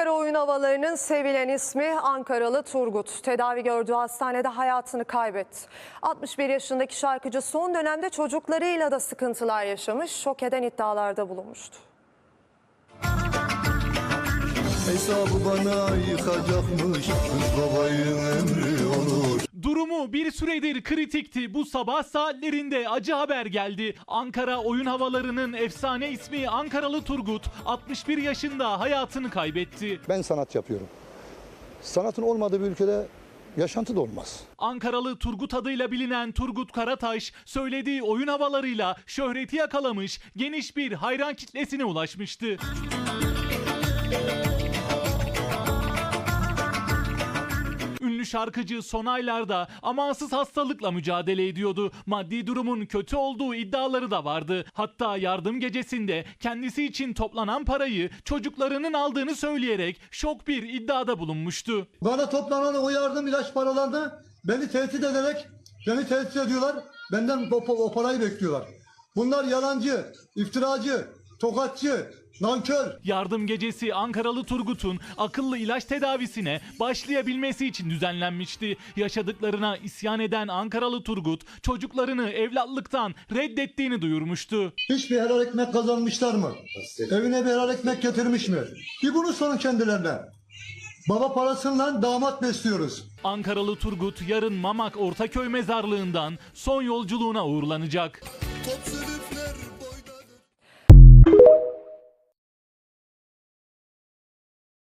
Ankara oyun havalarının sevilen ismi Ankaralı Turgut. Tedavi gördüğü hastanede hayatını kaybetti. 61 yaşındaki şarkıcı son dönemde çocuklarıyla da sıkıntılar yaşamış, şok eden iddialarda bulunmuştu. Hesabı bana yıkacakmış babayın emri olur Bir süredir kritikti. Bu sabah saatlerinde acı haber geldi. Ankara oyun havalarının efsane ismi Ankaralı Turgut 61 yaşında hayatını kaybetti. Ben sanat yapıyorum. Sanatın olmadığı bir ülkede yaşantı da olmaz. Ankaralı Turgut adıyla bilinen Turgut Karataş söylediği oyun havalarıyla şöhreti yakalamış, geniş bir hayran kitlesine ulaşmıştı. Şarkıcı son aylarda amansız hastalıkla mücadele ediyordu. Maddi durumun kötü olduğu iddiaları da vardı. Hatta yardım gecesinde kendisi için toplanan parayı çocuklarının aldığını söyleyerek şok bir iddiada bulunmuştu. Bana toplanan o yardım ilaç paralarını Beni tehdit ederek Beni tehdit ediyorlar Benden o, o parayı bekliyorlar Bunlar yalancı, iftiracı, tokatçı, nankör Yardım gecesi Ankaralı Turgut'un akıllı ilaç tedavisine başlayabilmesi için düzenlenmişti. Yaşadıklarına isyan eden Ankaralı Turgut çocuklarını evlatlıktan reddettiğini duyurmuştu. Hiçbir helal ekmek kazanmışlar mı? Evine bir helal ekmek getirmiş mi? Bir bunu sorun kendilerine. Baba parasından damat besliyoruz. Ankaralı Turgut yarın Mamak Ortaköy mezarlığından son yolculuğuna uğurlanacak. Top